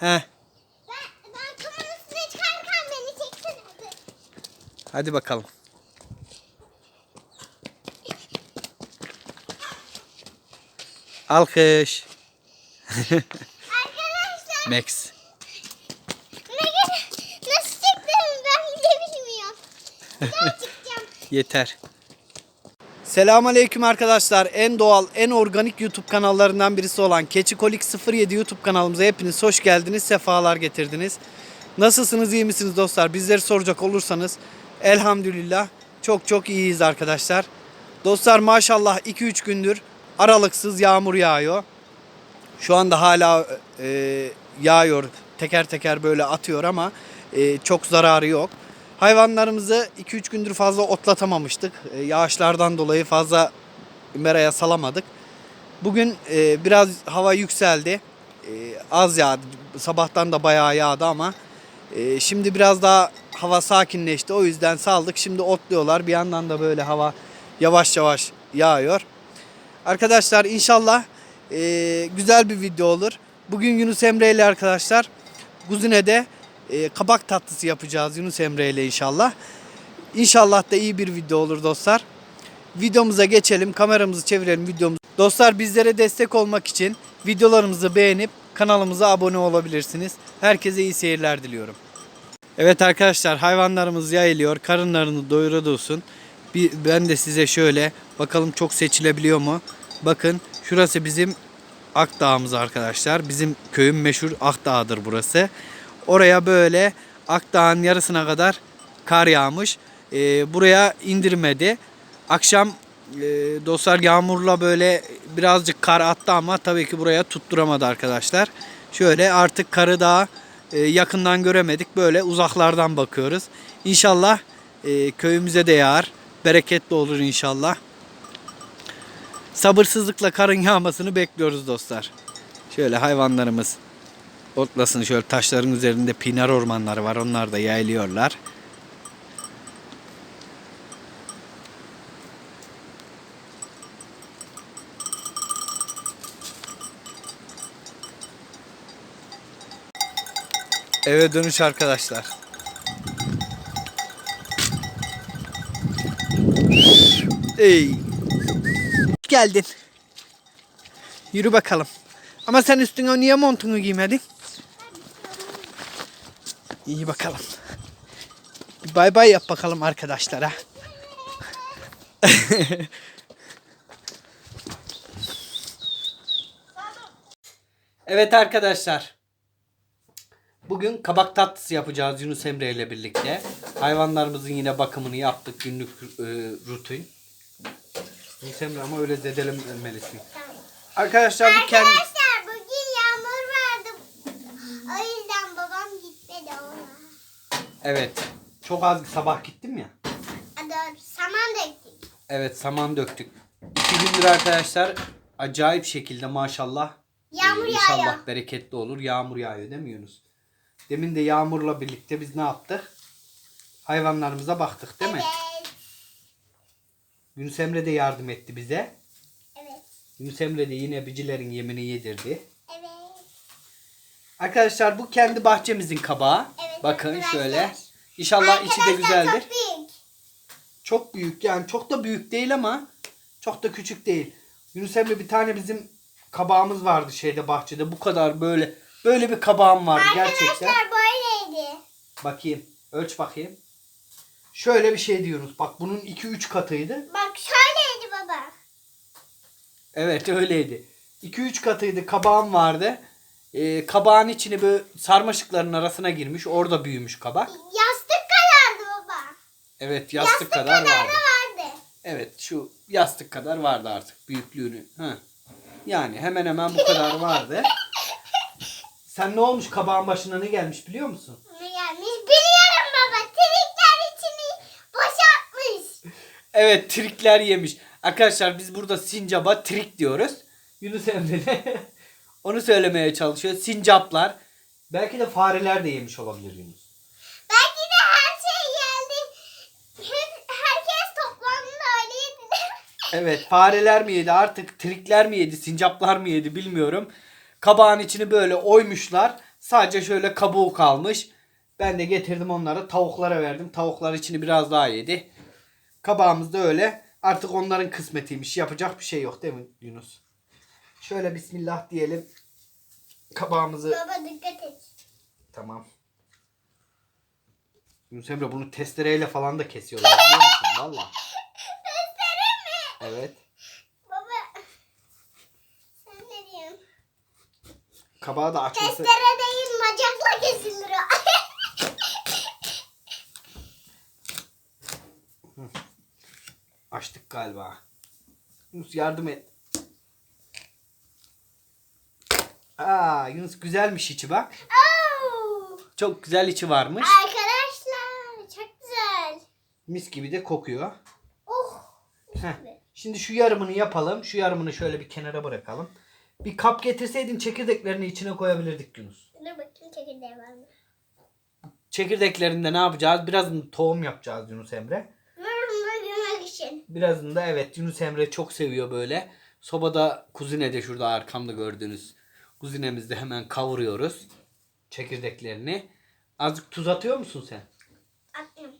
Heh. Ben, ben kameranın üstüne çıkarken beni çeksene. hadi. Bakalım. Alkış. Arkadaşlar Max. ne nasıl çıktığımı ben bile bilmiyorum. Bir daha çıkacağım. Yeter. Selamünaleyküm arkadaşlar. En doğal, en organik YouTube kanallarından birisi olan Keçikolik 07 YouTube kanalımıza hepiniz hoş geldiniz, sefalar getirdiniz. Nasılsınız, iyi misiniz dostlar? Bizleri soracak olursanız elhamdülillah çok çok iyiyiz arkadaşlar. Dostlar maşallah 2-3 gündür aralıksız yağmur yağıyor. Şu anda hala e, yağıyor. Teker teker böyle atıyor ama e, çok zararı yok. Hayvanlarımızı 2-3 gündür fazla otlatamamıştık. E, yağışlardan dolayı fazla meraya salamadık. Bugün e, biraz hava yükseldi. E, az yağdı. Sabahtan da bayağı yağdı ama şimdi biraz daha hava sakinleşti. O yüzden saldık. Şimdi otluyorlar. Bir yandan da böyle hava yavaş yavaş yağıyor. Arkadaşlar inşallah güzel bir video olur. Bugün Yunus Emre ile arkadaşlar Guzine'de e, kabak tatlısı yapacağız Yunus Emre ile inşallah. İnşallah da iyi bir video olur dostlar. Videomuza geçelim. Kameramızı çevirelim videomuzu. Dostlar bizlere destek olmak için videolarımızı beğenip kanalımıza abone olabilirsiniz. Herkese iyi seyirler diliyorum. Evet arkadaşlar hayvanlarımız yayılıyor. Karınlarını doyura dursun. Bir, ben de size şöyle bakalım çok seçilebiliyor mu? Bakın şurası bizim Akdağ'ımız arkadaşlar. Bizim köyün meşhur Akdağ'dır burası. Oraya böyle Akdağ'ın yarısına kadar kar yağmış. Ee, buraya indirmedi. Akşam e, dostlar yağmurla böyle birazcık kar attı ama tabii ki buraya tutturamadı arkadaşlar. Şöyle artık karı daha e, yakından göremedik. Böyle uzaklardan bakıyoruz. İnşallah e, köyümüze de yağar. Bereketli olur inşallah. Sabırsızlıkla karın yağmasını bekliyoruz dostlar. Şöyle hayvanlarımız otlasın. Şöyle taşların üzerinde pinar ormanları var. Onlar da yaylıyorlar. Eve dönüş arkadaşlar. Ey. Geldin. Yürü bakalım. Ama sen üstüne niye montunu giymedin? İyi bakalım. Bir bay bay yap bakalım arkadaşlara. evet arkadaşlar. Bugün kabak tatlısı yapacağız Yunus Emre ile birlikte. Hayvanlarımızın yine bakımını yaptık günlük e, rutin. Yunus Emre ama öyle zedelememelisin. Arkadaşlar bu kendi... Arkadaşlar bugün yağmur vardı. O yüzden babam gitmedi ona. Evet. Çok az sabah gittim ya. Saman döktük. Evet saman döktük. İki gündür arkadaşlar acayip şekilde maşallah. Yağmur e, İnşallah yağıyor. bereketli olur. Yağmur yağıyor değil mi Yunus? Demin de yağmurla birlikte biz ne yaptık? Hayvanlarımıza baktık değil mi? Evet. Yunus Emre de yardım etti bize. Evet. Yunus Emre de yine bicilerin yemini yedirdi. Arkadaşlar bu kendi bahçemizin kabağı. Evet, Bakın arkadaşlar. şöyle. İnşallah içi de Arkadaşlar güzeldir. çok büyük. Çok büyük yani çok da büyük değil ama çok da küçük değil. Yunus Emre bir tane bizim kabağımız vardı şeyde bahçede. Bu kadar böyle böyle bir kabağım vardı gerçekten. Arkadaşlar böyleydi. Bakayım. Ölç bakayım. Şöyle bir şey diyoruz. Bak bunun 2-3 katıydı. Bak şöyleydi baba. Evet öyleydi. 2-3 katıydı. Kabağım vardı. Ee, kabağın içine böyle sarmaşıkların arasına girmiş. Orada büyümüş kabak. Yastık kadardı baba. Evet yastık, Yastık kadar, kadar vardı. vardı. Evet şu yastık kadar vardı artık büyüklüğünü. Ha. Yani hemen hemen bu kadar vardı. Sen ne olmuş kabağın başına ne gelmiş biliyor musun? Ne gelmiş? Biliyorum baba. Trikler içini boşaltmış. Evet trikler yemiş. Arkadaşlar biz burada sincaba trik diyoruz. Yunus Emre de onu söylemeye çalışıyor. Sincaplar. Belki de fareler de yemiş olabilir Yunus. Belki de her şey geldi. Herkes toplandı da öyle yediler. Evet fareler mi yedi artık trikler mi yedi sincaplar mı yedi bilmiyorum. Kabağın içini böyle oymuşlar. Sadece şöyle kabuğu kalmış. Ben de getirdim onları tavuklara verdim. Tavuklar içini biraz daha yedi. Kabağımız da öyle. Artık onların kısmetiymiş. Yapacak bir şey yok değil mi Yunus? Şöyle bismillah diyelim. Kabağımızı Baba dikkat et. Tamam. Yunus Emre bunu testereyle falan da kesiyorlar biliyor musun? Valla. Testere mi? Evet. Baba. Sen ne diyorsun? Kabağı da açması... Testere değil bacakla kesilir o. Açtık galiba. Yunus yardım et. Aa Yunus güzelmiş içi bak. Oo. Çok güzel içi varmış. Arkadaşlar çok güzel. Mis gibi de kokuyor. Oh. Heh. Şimdi şu yarımını yapalım. Şu yarımını şöyle bir kenara bırakalım. Bir kap getirseydin çekirdeklerini içine koyabilirdik Yunus. Dur bakayım çekirdeği var mı? Çekirdeklerinde ne yapacağız? Birazını tohum yapacağız Yunus Emre. Bunu yemek için. Birazını da evet Yunus Emre çok seviyor böyle. Sobada kuzine de şurada arkamda gördüğünüz kuzinemizde hemen kavuruyoruz. Çekirdeklerini. Azıcık tuz atıyor musun sen? Attım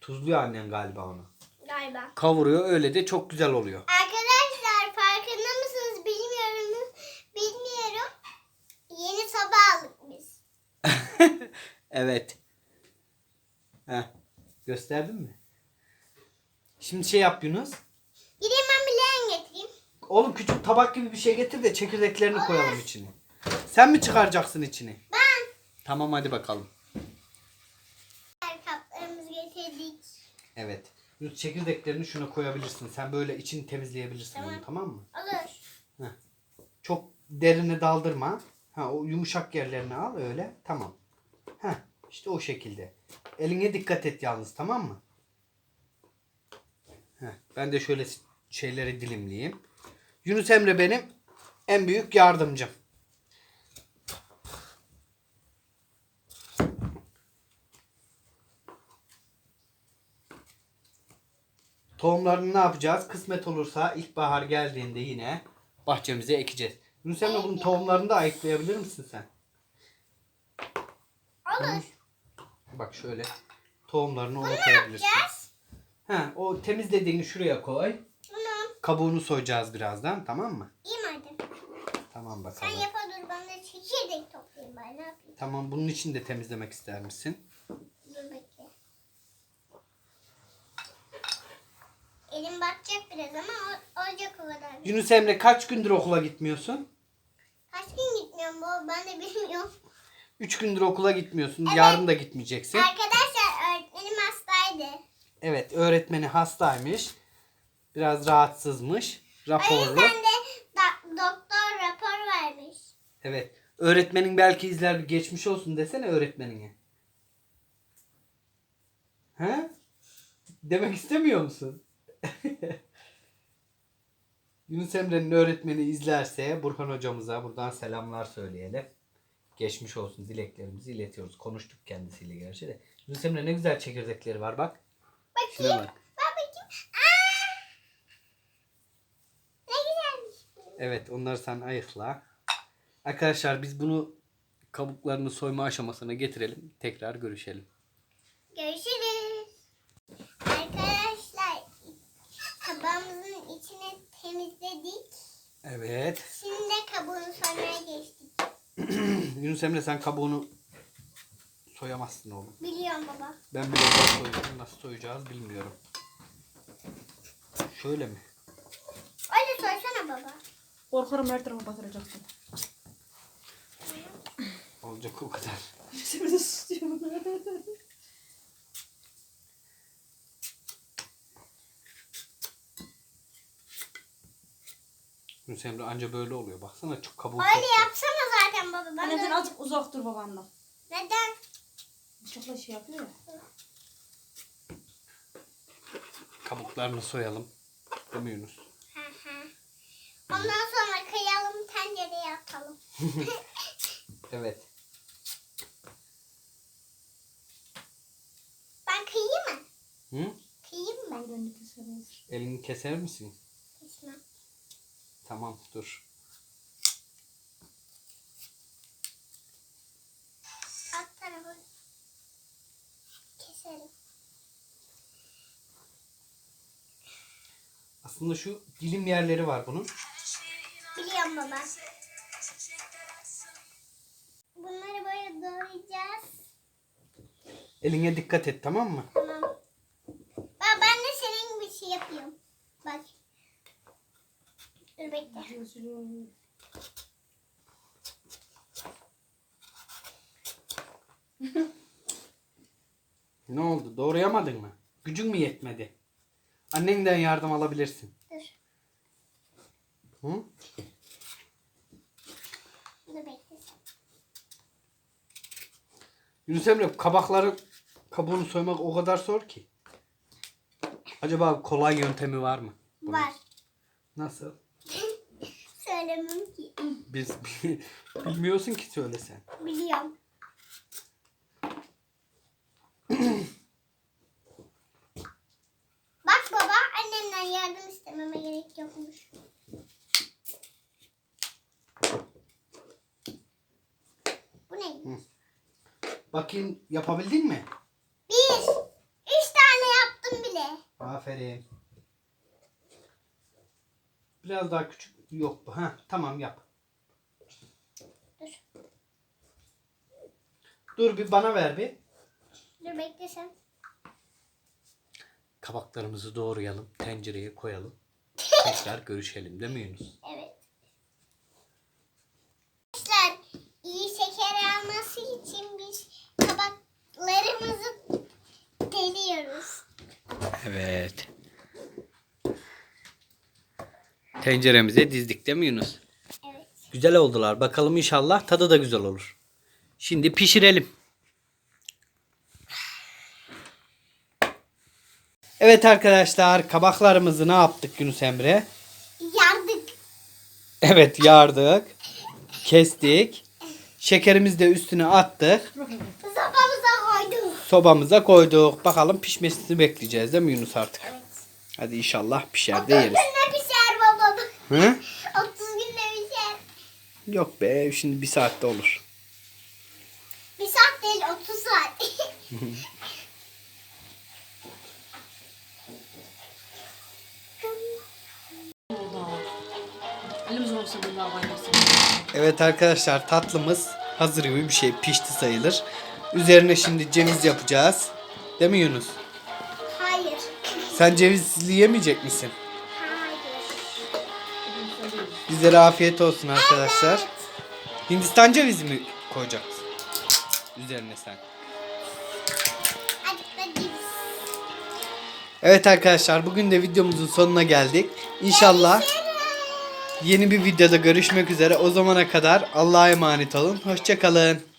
Tuzluyor annen galiba onu. galiba. Kavuruyor öyle de çok güzel oluyor. Arkadaşlar farkında mısınız bilmiyorum. Bilmiyorum. Yeni soba aldık biz. evet. Heh. Gösterdin mi? Şimdi şey yap Yunus. Gideyim ben bir leğen getireyim. Oğlum küçük tabak gibi bir şey getir de çekirdeklerini koyalım içine. Sen mi çıkaracaksın içini? Ben. Tamam hadi bakalım. Kaplarımızı getirdik. Evet. Yunus çekirdeklerini şuna koyabilirsin. Sen böyle içini temizleyebilirsin Tamam. onu tamam mı? Olur. Çok derine daldırma. Ha o yumuşak yerlerini al öyle. Tamam. Ha işte o şekilde. Eline dikkat et yalnız tamam mı? Heh, ben de şöyle şeyleri dilimleyeyim. Yunus Emre benim en büyük yardımcım. Tohumlarını ne yapacağız? Kısmet olursa ilkbahar geldiğinde yine bahçemize ekeceğiz. Yunus Emre bunun tohumlarını da ayıklayabilir misin sen? Olur. Bak şöyle tohumlarını ona koyabilirsin. Ha, o temizlediğini şuraya koy. Kabuğunu soyacağız birazdan tamam mı? İyi madem. Tamam Sen bakalım. yapa dur ben de çekirdek toplayayım ben ne yapayım? Tamam bunun için de temizlemek ister misin? Dur bekle. Elim batacak biraz ama o- olacak o kadar. Yunus Emre kaç gündür okula gitmiyorsun? Kaç gün gitmiyorum bu ben de bilmiyorum. Üç gündür okula gitmiyorsun. Yarın da gitmeyeceksin. Arkadaşlar öğretmenim hastaydı. Evet öğretmeni hastaymış. Biraz rahatsızmış. Raporlu. yüzden de da- doktor rapor vermiş. Evet. Öğretmenin belki izler bir geçmiş olsun desene öğretmenine. He? Demek istemiyor musun? Yunus Emre'nin öğretmeni izlerse Burhan hocamıza buradan selamlar söyleyelim. Geçmiş olsun dileklerimizi iletiyoruz. Konuştuk kendisiyle gerçi de. Yunus Emre ne güzel çekirdekleri var bak. Şuna Bakayım. bak. Bak bakayım. Aa! Ne güzelmiş. bu. Evet onları sen ayıkla. Arkadaşlar biz bunu kabuklarını soyma aşamasına getirelim. Tekrar görüşelim. Görüşürüz. Arkadaşlar kabağımızın içine temizledik. Evet. Şimdi kabuğunu soymaya geçtik. Yunus Emre sen kabuğunu soyamazsın oğlum. Biliyorum baba. Ben bile nasıl soyacağım, nasıl soyacağız bilmiyorum. Şöyle mi? Korkarım her tarafa batıracaksın. Olacak o kadar. Şimdi susuyorum. Yunus Emre anca böyle oluyor. Baksana çok kabuğu Öyle yapsana zaten baba. Ben Anneden de- azıcık uzak dur babandan. Neden? Bıçakla şey yapıyor ya. Kabuklarını soyalım. Değil mi Yunus? evet. Ben kıyayım mı? Hı? Kıyayım mı? Elini keser, Elini keser misin? Kesmem. Tamam dur. Aslında şu dilim yerleri var bunun. Biliyorum baba. Bunları böyle doğrayacağız. Eline dikkat et tamam mı? Tamam. Bak ben de senin gibi bir şey yapıyorum. Bak. Dur bekle. Ne oldu? Doğrayamadın mı? Gücün mü yetmedi? Annenden yardım alabilirsin. Dur. Hı? Dur bekle. Yunus Emre kabakların kabuğunu soymak o kadar zor ki. Acaba kolay yöntemi var mı? bunun? Var. Nasıl? Söylemem ki. Biz bilmiyorsun ki söylesen. Biliyorum. Bak baba annemden yardım istememe gerek yokmuş. Bu ne? Bakayım yapabildin mi? Bir. Üç tane yaptım bile. Aferin. Biraz daha küçük. Yok bu. Ha, tamam yap. Dur. Dur bir bana ver bir. Dur bekle sen. Kabaklarımızı doğrayalım. Tencereye koyalım. Tekrar görüşelim değil mi Yunus? Evet. Arkadaşlar iyi şeker alması için biz kabaklarımızı deliyoruz. Evet. Tenceremize dizdik değil mi Yunus? Evet. Güzel oldular. Bakalım inşallah tadı da güzel olur. Şimdi pişirelim. Evet arkadaşlar kabaklarımızı ne yaptık Yunus Emre? Yardık. Evet yardık. Kestik. Şekerimizi de üstüne attık. Sobamıza koyduk. Bakalım pişmesini bekleyeceğiz değil mi Yunus artık? Evet. Hadi inşallah pişer de 30 yeriz. günde pişer baba. Hı? 30 günde pişer. Yok be şimdi bir saatte olur. Bir saat değil 30 saat. Elimiz olsa. Evet arkadaşlar tatlımız hazır gibi bir şey pişti sayılır. Üzerine şimdi ceviz yapacağız. Değil mi Yunus? Hayır. Sen cevizli yemeyecek misin? Hayır. Bizlere afiyet olsun arkadaşlar. Evet. Hindistan cevizi mi koyacaksın? Üzerine sen. Evet arkadaşlar bugün de videomuzun sonuna geldik. İnşallah yeni bir videoda görüşmek üzere. O zamana kadar Allah'a emanet olun. Hoşçakalın.